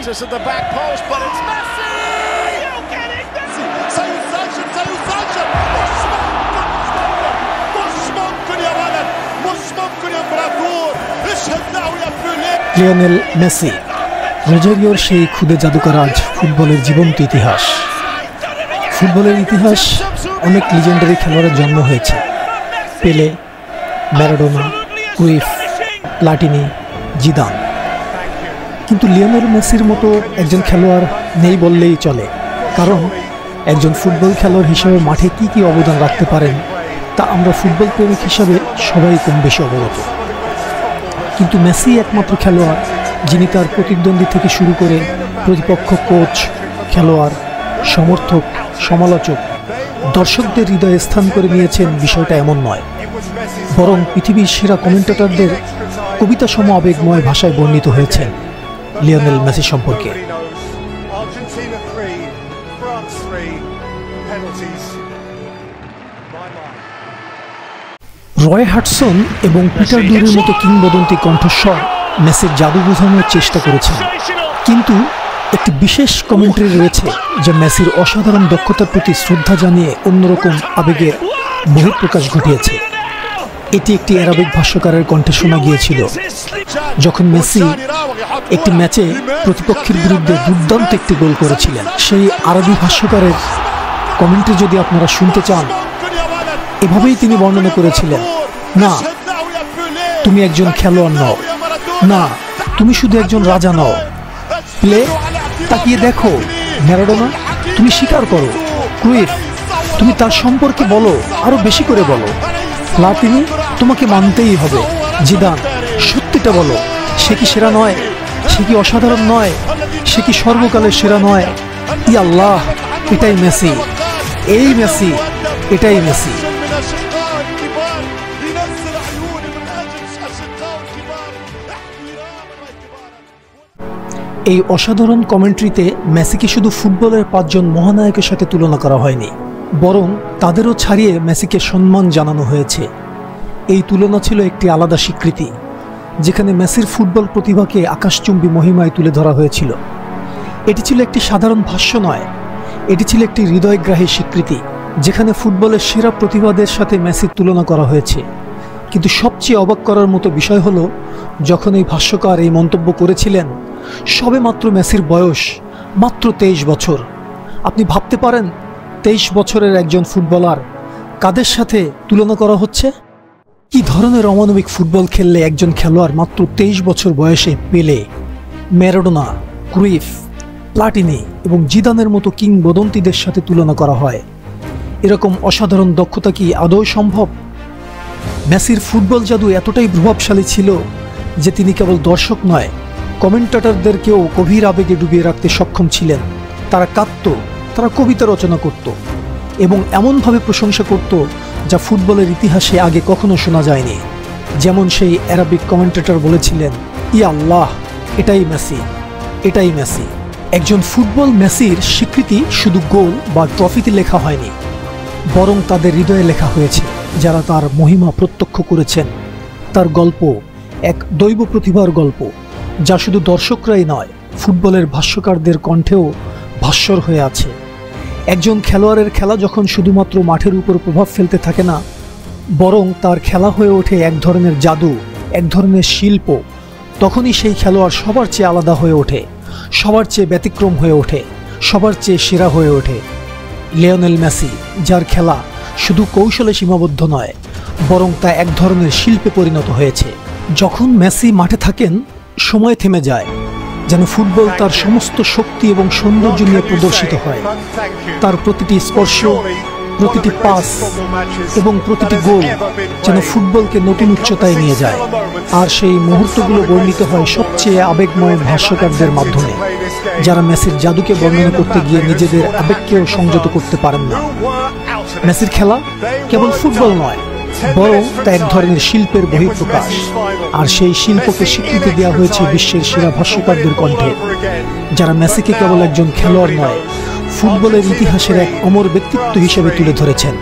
Juventus at the back post, but it's Messi! سيسجل سيسجل مش ممكن مش ممكن يا ولد مش ممكن يا امبراطور ايش هالزاويه بيوليه Lionel Messi রোজারিওর সেই খুদে জাদুকর আজ ফুটবলের জীবন্ত ইতিহাস ফুটবলের ইতিহাস অনেক লিজেন্ডারি খেলোয়াড়ের জন্ম হয়েছে Pele Maradona Cruyff Platini Zidane কিন্তু লিওনেল মেসির মতো একজন খেলোয়াড় নেই বললেই চলে। কারণ একজন ফুটবল খেলোয়াড় হিসেবে মাঠে কি কি অবদান রাখতে পারেন, তা আমরা ফুটবল প্রেমিক হিসাবে সবাই কম বেশি অবগত। কিন্তু মেসি একমাত্র খেলোয়াড়, যিনি তার প্রতিদ্বন্দ্বী থেকে শুরু করে প্রতিপক্ষ কোচ, খেলোয়াড়, সমর্থক, সমালোচক, দর্শকদের হৃদয়ে স্থান করে নিয়েছেন বিষয়টা এমন নয়। বরং পৃথিবীর সেরা কমেন্টেটরদের কবিতা সম আবেগময় ভাষায় বর্ণিত হয়েছেন লিওনেল মেসি সম্পর্কে। Argentina 3 France 3 penalties my my Ray Hudson এবং পিটার ডুরের মতো কিংবদন্তি কণ্ঠস্বর মেসির জাদু বোঝানোর চেষ্টা করেছেন। কিন্তু একটি বিশেষ কমেন্ট্রি রয়েছে যা মেসির অসাধারণ দক্ষতার প্রতি শ্রদ্ধা জানিয়ে অন্যরকম আবেগের বহিঃপ্রকাশ ঘটিয়েছে। এটি একটি অ্যারাবিক ভাষ্যকারের কণ্ঠে শোনা গিয়েছিল, যখন মেসি একটি ম্যাচে প্রতিপক্ষের বিরুদ্ধে দুর্দান্ত একটি গোল করেছিলেন। সেই আরবি ভাষ্যকারের কমেন্টে যদি আপনারা শুনতে চান, এভাবেই তিনি বর্ণনা করেছিলেন, না, তুমি একজন খেলোয়াড় নও, না, তুমি শুধু একজন রাজা নও। প্লে, তাকিয়ে দেখো, ম্যারাডোনা, তুমি স্বীকার করো, ক্রুইফ, তুমি তার সম্পর্কে বলো, আরও বেশি করে বলো। লাতিনি তোমাকে মানতেই হবে। জিদান সত্যিটা বলো, সে কি সেরা নয়? সে কি অসাধারণ নয়? সে কি সর্বকালের সেরা নয়? ই আল্লাহ, এটাই মেসি। এই মেসি, এটাই মেসি। এই অসাধারণ কমেন্ট্রিতে মেসিকে শুধু ফুটবলের পাঁচজন মহানায়কের সাথে তুলনা করা হয়নি, বরং তাদেরও ছাড়িয়ে মেসিকে সম্মান জানানো হয়েছে। এই তুলনা ছিল একটি আলাদা স্বীকৃতি, যেখানে মেসির ফুটবল প্রতিভাকে আকাশচুম্বী মহিমায় তুলে ধরা হয়েছিল। এটি ছিল একটি সাধারণ ভাষ্য নয়, এটি ছিল একটি হৃদয়গ্রাহী স্বীকৃতি, যেখানে ফুটবলের সেরা প্রতিভাদের সাথে মেসির তুলনা করা হয়েছে। কিন্তু সবচেয়ে অবাক করার মতো বিষয় হলো, যখন এই ভাষ্যকার এই মন্তব্য করেছিলেন, সবে মাত্র মেসির বয়স মাত্র তেইশ বছর। আপনি ভাবতে পারেন, তেইশ বছরের একজন ফুটবলার কাদের সাথে তুলনা করা হচ্ছে? কি ধরনের অমানবিক ফুটবল খেললে একজন খেলোয়াড় মাত্র তেইশ বছর বয়সে পেলে? ম্যারাডোনা, ক্রুইফ, প্লাটিনি এবং জিদানের মতো কিংবদন্তিদের সাথে তুলনা করা হয়। এরকম অসাধারণ দক্ষতা কি আদৌ সম্ভব? মেসির ফুটবল জাদু এতটাই প্রভাবশালী ছিল যে তিনি কেবল দর্শক নয়, কমেন্টেটরদেরকেও গভীর আবেগে ডুবিয়ে রাখতে সক্ষম ছিলেন। তারা কাঁদত, তারা কবিতা রচনা করত এবং এমনভাবে প্রশংসা করত যা ফুটবলের ইতিহাসে আগে কখনো শোনা যায়নি। যেমন সেই অ্যারাবিক কমেন্টেটর বলেছিলেন, ই আল্লাহ, এটাই মেসি এটাই মেসি। একজন ফুটবল মেসির স্বীকৃতি শুধু গোল বা ট্রফিতে লেখা হয়নি, বরং তাদের হৃদয়ে লেখা হয়েছে, যারা তার মহিমা প্রত্যক্ষ করেছেন। তার গল্প এক দৈব প্রতিভার গল্প, যা শুধু দর্শকরাই নয়, ফুটবলের ভাষ্যকারদের কণ্ঠেও ভাস্বর হয়ে আছে। একজন খেলোয়াড়ের খেলা যখন শুধুমাত্র মাঠের উপর প্রভাব ফেলতে থাকে না, বরং তার খেলা হয়ে ওঠে এক ধরনের জাদু, এক ধরনের শিল্প, তখনই সেই খেলোয়াড় সবার চেয়ে আলাদা হয়ে ওঠে, সবার চেয়ে ব্যতিক্রম হয়ে ওঠে, সবার চেয়ে সেরা হয়ে ওঠে। লিওনেল মেসি, যার খেলা শুধু কৌশলে সীমাবদ্ধ নয়, বরং তা এক ধরনের শিল্পে পরিণত হয়েছে। যখন মেসি মাঠে থাকেন, সময় থেমে যায়। যেন ফুটবল তার সমস্ত শক্তি এবং সৌন্দর্য নিয়ে প্রদর্শিত হয়। তার প্রতিটি স্পর্শ, প্রতিটি পাস এবং প্রতিটি গোল যেন ফুটবলকে নতুন উচ্চতায় নিয়ে যায়। আর সেই মুহূর্তগুলো বর্ণিত হয় সবচেয়ে আবেগময় ভাষ্যকারদের মাধ্যমে, যারা মেসির জাদুকে বর্ণনা করতে গিয়ে নিজেদের আবেগকেও সংযত করতে পারেন না। মেসির খেলা কেবল ফুটবল নয় বরং তা এক ধরনের শিল্পের বহিঃপ্রকাশ। আর সেই শিল্পকে স্বীকৃতি দেওয়া হয়েছে বিশ্বের সেরা ভাষ্যকারদের কণ্ঠে। যারা মেসিকে কেবল একজন খেলোয়াড় নয় ফুটবলের ইতিহাসের এক অমর ব্যক্তিত্ব হিসেবে তুলে ধরেছেন.